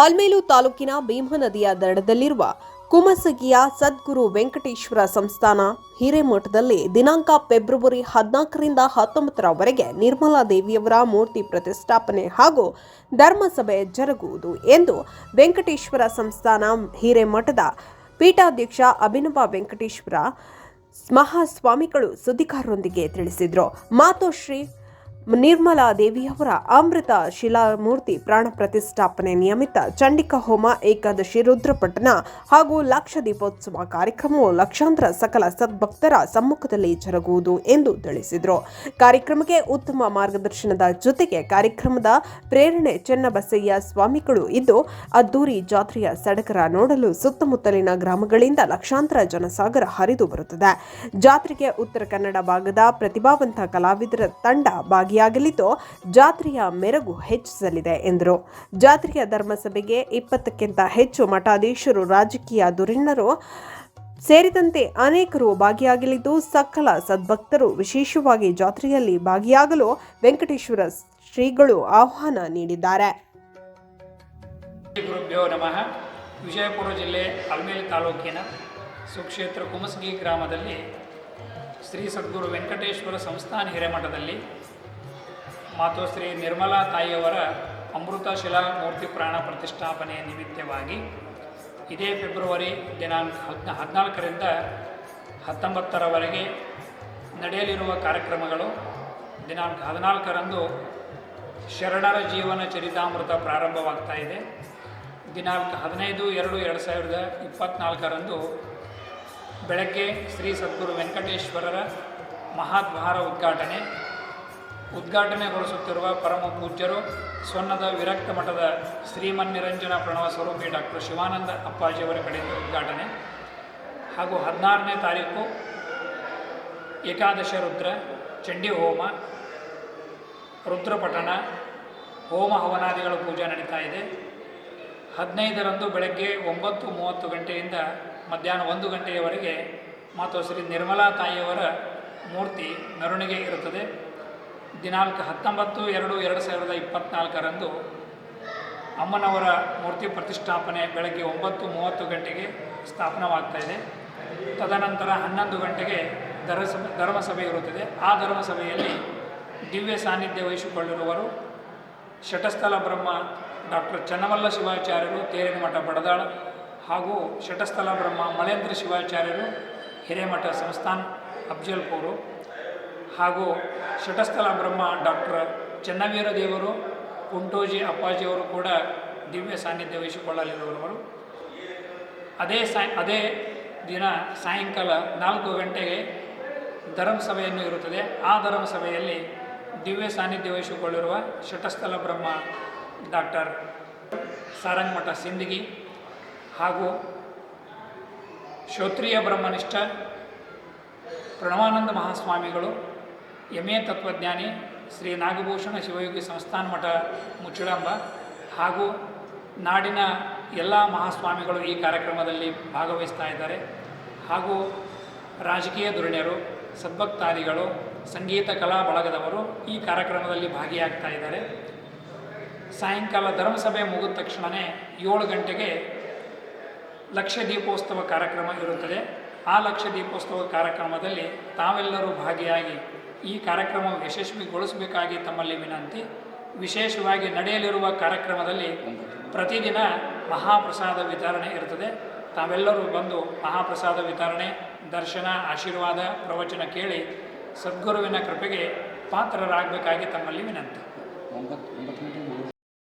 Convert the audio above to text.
ಆಲ್ಮೇಲು ತಾಲೂಕಿನ ಭೀಮಾ ನದಿಯ ದಡದಲ್ಲಿರುವ ಕುಮಸಗಿಯ ಸದ್ಗುರು ವೆಂಕಟೇಶ್ವರ ಸಂಸ್ಥಾನ ಹಿರೇಮಠದಲ್ಲಿ ದಿನಾಂಕ ಫೆಬ್ರವರಿ ಹದಿನಾಲ್ಕರಿಂದ ಹತ್ತೊಂಬತ್ತರವರೆಗೆ ನಿರ್ಮಲಾ ದೇವಿಯವರ ಮೂರ್ತಿ ಪ್ರತಿಷ್ಠಾಪನೆ ಹಾಗೂ ಧರ್ಮಸಭೆ ಜರುಗುವುದು ಎಂದು ವೆಂಕಟೇಶ್ವರ ಸಂಸ್ಥಾನ ಹಿರೇಮಠದ ಪೀಠಾಧ್ಯಕ್ಷ ಅಭಿನವ ವೆಂಕಟೇಶ್ವರ ಮಹಾಸ್ವಾಮಿಗಳು ಸುದ್ದಿಗಾರರೊಂದಿಗೆ ತಿಳಿಸಿದರು. ಮಾತೋಶ್ರೀ ನಿರ್ಮಲಾ ದೇವಿಯವರ ಅಮೃತ ಶಿಲಾಮೂರ್ತಿ ಪ್ರಾಣ ಪ್ರತಿಷ್ಠಾಪನೆ ನಿಯಮಿತ ಚಂಡಿಕಾ ಹೋಮ ಏಕಾದಶಿ, ರುದ್ರಪಟ್ಟಣ ಹಾಗೂ ಲಕ್ಷ ದೀಪೋತ್ಸವ ಕಾರ್ಯಕ್ರಮವು ಲಕ್ಷಾಂತರ ಸಕಲ ಸದ್ಭಕ್ತರ ಸಮ್ಮುಖದಲ್ಲಿ ಜರುಗುವುದು ಎಂದು ತಿಳಿಸಿದರು. ಕಾರ್ಯಕ್ರಮಕ್ಕೆ ಉತ್ತಮ ಮಾರ್ಗದರ್ಶನದ ಜೊತೆಗೆ ಕಾರ್ಯಕ್ರಮದ ಪ್ರೇರಣೆ ಚೆನ್ನಬಸಯ್ಯ ಸ್ವಾಮಿಗಳು ಇದ್ದು, ಅದ್ದೂರಿ ಜಾತ್ರೆಯ ಸಡಗರ ನೋಡಲು ಸುತ್ತಮುತ್ತಲಿನ ಗ್ರಾಮಗಳಿಂದ ಲಕ್ಷಾಂತರ ಜನಸಾಗರ ಹರಿದು ಬರುತ್ತದೆ. ಜಾತ್ರೆಗೆ ಉತ್ತರ ಕನ್ನಡ ಭಾಗದ ಪ್ರತಿಭಾವಂತ ಕಲಾವಿದರ ತಂಡ ಭಾಗಿಯಾಗಲಿದ್ದು ಜಾತ್ರೆಯ ಮೆರಗು ಹೆಚ್ಚಿಸಲಿದೆ ಎಂದರು. ಜಾತ್ರೆಯ ಧರ್ಮಸಭೆಗೆ ಇಪ್ಪತ್ತಕ್ಕಿಂತ ಹೆಚ್ಚು ಮಠಾಧೀಶರು, ರಾಜಕೀಯ ಧುರೀಣರು ಸೇರಿದಂತೆ ಅನೇಕರು ಭಾಗಿಯಾಗಲಿದ್ದು, ಸಕಲ ಸದ್ಭಕ್ತರು ವಿಶೇಷವಾಗಿ ಜಾತ್ರೆಯಲ್ಲಿ ಭಾಗಿಯಾಗಲು ವೆಂಕಟೇಶ್ವರ ಶ್ರೀಗಳು ಆಹ್ವಾನ ನೀಡಿದ್ದಾರೆ. ಗುರುಭ್ಯೋ ನಮಃ. ವಿಜಯಪುರ ಜಿಲ್ಲೆ ಅಲ್ಮೇಲ್ ತಾಲೂಕಿನ ಸುಕ್ಷೇತ್ರ ಕುಮಸಗಿ ಗ್ರಾಮದಲ್ಲಿ ಶ್ರೀ ಸದ್ಗುರು ವೆಂಕಟೇಶ್ವರ ಸಂಸ್ಥಾನ ಹಿರೇಮಠದಲ್ಲಿ ಮಾತು ಶ್ರೀ ನಿರ್ಮಲಾ ತಾಯಿಯವರ ಅಮೃತ ಶಿಲಾ ಮೂರ್ತಿ ಪ್ರಾಣ ಪ್ರತಿಷ್ಠಾಪನೆಯ ನಿಮಿತ್ತವಾಗಿ ಇದೇ ಫೆಬ್ರವರಿ ದಿನಾಂಕ ಹದಿನ ಹದಿನಾಲ್ಕರಿಂದ ಹತ್ತೊಂಬತ್ತರವರೆಗೆ ನಡೆಯಲಿರುವ ಕಾರ್ಯಕ್ರಮಗಳು ದಿನಾಂಕ ಹದಿನಾಲ್ಕರಂದು ಶರಣರ ಜೀವನ ಚರಿತಾಮೃತ ಪ್ರಾರಂಭವಾಗ್ತಾ ಇದೆ. ದಿನಾಂಕ ಹದಿನೈದು ಎರಡು ಎರಡು ಸಾವಿರದ ಇಪ್ಪತ್ತ್ನಾಲ್ಕರಂದು ಬೆಳಗ್ಗೆ ಶ್ರೀ ಸದ್ಗುರು ವೆಂಕಟೇಶ್ವರರ ಮಹಾದ್ವಾರ ಉದ್ಘಾಟನೆ. ಉದ್ಘಾಟನೆಗೊಳಿಸುತ್ತಿರುವ ಪರಮ ಪೂಜ್ಯರು ಸ್ವರ್ಣದ ವಿರಕ್ತ ಮಠದ ಶ್ರೀಮನ್ನಿರಂಜನ ಪ್ರಣವ ಸ್ವರೂಪಿ ಡಾಕ್ಟರ್ ಶಿವಾನಂದ ಅಪ್ಪಾಜಿಯವರ ಕಡೆಯಿಂದ ಉದ್ಘಾಟನೆ. ಹಾಗೂ ಹದಿನಾರನೇ ತಾರೀಕು ಏಕಾದಶ ರುದ್ರ, ಚಂಡಿ ಹೋಮ ರುದ್ರಪಠಣ ಹೋಮ ಹವನಾದಿಗಳ ಪೂಜೆ ನಡೀತಾ ಇದೆ. ಹದಿನೈದರಂದು ಬೆಳಗ್ಗೆ ಒಂಬತ್ತು ಮೂವತ್ತು ಗಂಟೆಯಿಂದ ಮಧ್ಯಾಹ್ನ ಒಂದು ಗಂಟೆಯವರೆಗೆ ಮಾತು ಶ್ರೀ ನಿರ್ಮಲಾ ತಾಯಿಯವರ ಮೂರ್ತಿ ಮೆರವಣಿಗೆ ಇರುತ್ತದೆ. ದಿನಾಂಕ ಹತ್ತೊಂಬತ್ತು ಎರಡು ಎರಡು ಸಾವಿರದ ಇಪ್ಪತ್ನಾಲ್ಕರಂದು ಅಮ್ಮನವರ ಮೂರ್ತಿ ಪ್ರತಿಷ್ಠಾಪನೆ ಬೆಳಗ್ಗೆ ಒಂಬತ್ತು ಮೂವತ್ತು ಗಂಟೆಗೆ ಸ್ಥಾಪನವಾಗ್ತಾ ಇದೆ. ತದನಂತರ ಹನ್ನೊಂದು ಗಂಟೆಗೆ ಧರ್ಮಸಭೆ ಧರ್ಮಸಭೆ ಇರುತ್ತದೆ. ಆ ಧರ್ಮಸಭೆಯಲ್ಲಿ ದಿವ್ಯ ಸಾನ್ನಿಧ್ಯ ವಹಿಸಿಕೊಳ್ಳಿರುವರು ಶಟಸ್ಥಲ ಬ್ರಹ್ಮ ಡಾಕ್ಟರ್ ಚನ್ನಮಲ್ಲ ಶಿವಾಚಾರ್ಯರು ತೇರಿನ ಮಠ ಬಡದಾಳ ಹಾಗೂ ಶಟಸ್ಥಲ ಬ್ರಹ್ಮ ಮಳೇಂದ್ರ ಶಿವಾಚಾರ್ಯರು, ಹಿರೇಮಠ ಸಂಸ್ಥಾನ್ ಅಫ್ಜಲ್ಪುರು ಹಾಗೂ ಶಟಸ್ಥಲ ಬ್ರಹ್ಮ ಡಾಕ್ಟರ್ ಚೆನ್ನವೀರ ದೇವರು, ಕುಂಟೋಜಿ ಅಪ್ಪಾಜಿಯವರು ಕೂಡ ದಿವ್ಯ ಸಾನ್ನಿಧ್ಯ ವಹಿಸಿಕೊಳ್ಳಲಿರುವವರು. ಅದೇ ಸಾಯ್ ಅದೇ ದಿನ ಸಾಯಂಕಾಲ ನಾಲ್ಕು ಗಂಟೆಗೆ ಧರ್ಮಸಭೆಯನ್ನು ಇರುತ್ತದೆ. ಆ ಧರ್ಮಸಭೆಯಲ್ಲಿ ದಿವ್ಯ ಸಾನ್ನಿಧ್ಯ ವಹಿಸಿಕೊಳ್ಳಿರುವ ಶಟಸ್ಥಲ ಬ್ರಹ್ಮ ಡಾಕ್ಟರ್ ಸಾರಂಗಮಠ ಸಿಂದಗಿ ಹಾಗೂ ಶ್ರೋತ್ರಿಯ ಬ್ರಹ್ಮನಿಷ್ಠ ಪ್ರಣವಾನಂದ ಮಹಾಸ್ವಾಮಿಗಳು ಎಮೆ ತತ್ವಜ್ಞಾನಿ ಶ್ರೀ ನಾಗಭೂಷಣ ಶಿವಯೋಗಿ ಸಂಸ್ಥಾನ ಮಠ ಮುಚ್ಚಿಡಂಬ ಹಾಗೂ ನಾಡಿನ ಎಲ್ಲ ಮಹಾಸ್ವಾಮಿಗಳು ಈ ಕಾರ್ಯಕ್ರಮದಲ್ಲಿ ಭಾಗವಹಿಸ್ತಾ ಇದ್ದಾರೆ. ಹಾಗೂ ರಾಜಕೀಯ ಧುರಣ್ಯರು, ಸದ್ಭಕ್ತಾದಿಗಳು, ಸಂಗೀತ, ಕಲಾ ಬಳಗದವರು ಈ ಕಾರ್ಯಕ್ರಮದಲ್ಲಿ ಭಾಗಿಯಾಗ್ತಾ ಇದ್ದಾರೆ. ಸಾಯಂಕಾಲ ಧರ್ಮಸಭೆ ಮುಗಿದ ತಕ್ಷಣವೇ ಏಳು ಗಂಟೆಗೆ ಲಕ್ಷ ದೀಪೋತ್ಸವ ಕಾರ್ಯಕ್ರಮ ಇರುತ್ತದೆ. ಆ ಲಕ್ಷ ದೀಪೋತ್ಸವ ಕಾರ್ಯಕ್ರಮದಲ್ಲಿ ತಾವೆಲ್ಲರೂ ಭಾಗಿಯಾಗಿ ಈ ಕಾರ್ಯಕ್ರಮ ಯಶಸ್ವಿಗೊಳಿಸಬೇಕಾಗಿ ತಮ್ಮಲ್ಲಿ ವಿನಂತಿ. ವಿಶೇಷವಾಗಿ ನಡೆಯಲಿರುವ ಕಾರ್ಯಕ್ರಮದಲ್ಲಿ ಪ್ರತಿದಿನ ಮಹಾಪ್ರಸಾದ ವಿತರಣೆ ಇರುತ್ತದೆ. ತಾವೆಲ್ಲರೂ ಬಂದು ಮಹಾಪ್ರಸಾದ ವಿತರಣೆ, ದರ್ಶನ, ಆಶೀರ್ವಾದ, ಪ್ರವಚನ ಕೇಳಿ ಸದ್ಗುರುವಿನ ಕೃಪೆಗೆ ಪಾತ್ರರಾಗಬೇಕಾಗಿ ತಮ್ಮಲ್ಲಿ ವಿನಂತಿ.